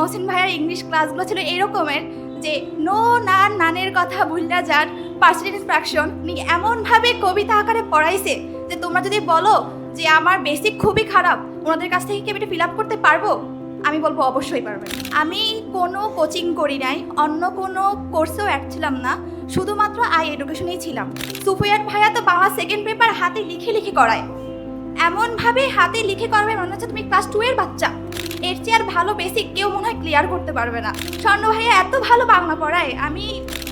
মহসিন ভাইয়ার ইংলিশ ক্লাসগুলো ছিল এরকমের যে, নো নান নানের কথা ভুলটা যার পার্সেন্টেজ ফ্র্যাকশন উনি এমনভাবে কবিতা আকারে পড়াইছে যে, তোমরা যদি বলো যে, আমার বেসিক খুবই খারাপ, ওনাদের কাছ থেকে কি আমি এটা ফিল আপ করতে পারব? আমি বলব, অবশ্যই পারবে। আমি কোনো কোচিং করি নাই, অন্য কোনো কোর্সেও অ্যাড ছিলাম না, শুধুমাত্র আই এডুকেশনেই ছিলাম। সুফিয়ান ভাইয়া তো বাংলা সেকেন্ড পেপার হাতে লিখে লিখে করায়। এমনভাবে হাতে লিখে করবে, মনে হচ্ছে তুমি ক্লাস টু এর বাচ্চা। এর চেয়ে আর ভালো বেসিক কেউ মনে হয় ক্লিয়ার করতে পারবে না। স্বর্ণ ভাইয়া এত ভালো বাংলা পড়ায়, আমি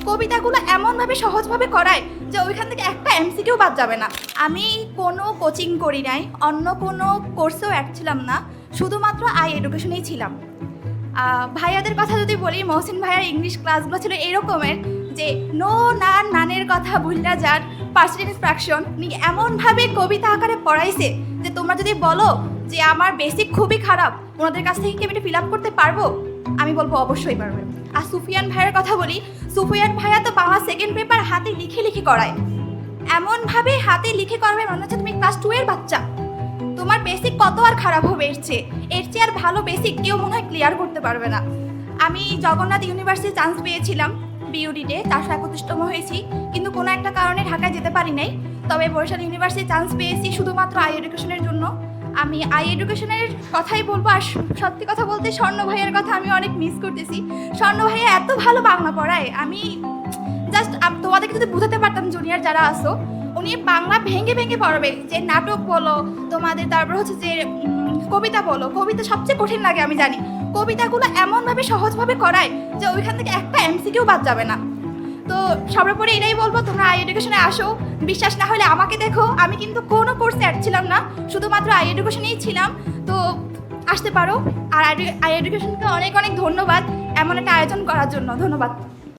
কবিতাগুলো এমনভাবে সহজভাবে করায় যে ওইখান থেকে একটা এমসিকিউ বাদ যাবে না। আমি কোনো কোচিং করি নাই, অন্য কোনো কোর্সেও অ্যাড ছিলাম না, শুধুমাত্র আই এডুকেশনেই ছিলাম। ভাইয়াদের কথা যদি বলি, মহসিন ভাইয়ার ইংলিশ ক্লাসগুলো ছিল এরকমের যে নো নান নানের কথা ভুলটা যার পার্সেন্টেজ ফ্র্যাকশন উনি এমনভাবে কবিতা আকারে পড়াইছে যে তোমরা যদি বলো যে আমার বেসিক খুবই খারাপ, ওনাদের কাছ থেকে কি আমি এটা ফিল আপ করতে পারব? আমি বলব অবশ্যই পারবেন। আর সুফিয়ান ভাইয়ের কথা বলি, সুফিয়ান ভাইয়া তো বাংলা সেকেন্ড পেপার হাতে লিখে লিখে করায়। এমনভাবে হাতে লিখে করবে মনে হচ্ছে তুমি ক্লাস টু এর বাচ্চা। তোমার বেসিক কত আর খারাপ হবে এর চেয়ে? এর চেয়ে আর ভালো বেসিক কেউ মনে হয় ক্লিয়ার করতে পারবে না। আমি জগন্নাথ ইউনিভার্সিটি চান্স পেয়েছিলাম বিউডিতে চারশো একত্রিশতম হয়েছি, কিন্তু কোনো একটা কারণে ঢাকায় যেতে পারি নাই। তবে বরিশাল ইউনিভার্সিটি চান্স পেয়েছি শুধুমাত্র আই এডুকেশনের জন্য। আমি আই এডুকেশনের কথাই বলব আর সত্যি কথা বলতে স্বর্ণ ভাইয়ের কথা আমি অনেক মিস করতেছি। স্বর্ণ ভাইয়া এত ভালো বাংলা পড়ায়, আমি জাস্ট তোমাদেরকে যদি বুঝাতে পারতাম জুনিয়র যারা আসো উনি বাংলা ভেঙে ভেঙে পড়াবে, যে নাটক বলো, তোমাদের তারপর হচ্ছে যে কবিতা বলো, কবিতা সবচেয়ে কঠিন লাগে আমি জানি। কবিতাগুলো এমনভাবে সহজভাবে করায় যে ওইখান থেকে একটা এমসিকিউ বাদ যাবে না। তো সর্বোপরি এটাই বলব, তোমরা আই এডুকেশনে আসো। বিশ্বাস না হলে আমাকে দেখো। আমি কিন্তু কোনো কোর্সে অ্যাড ছিলাম না, শুধুমাত্র আই এডুকেশনেই ছিলাম। তো আসতে পারো। আর আই এডুকেশনকে অনেক অনেক ধন্যবাদ এমন একটা আয়োজন করার জন্য। ধন্যবাদ।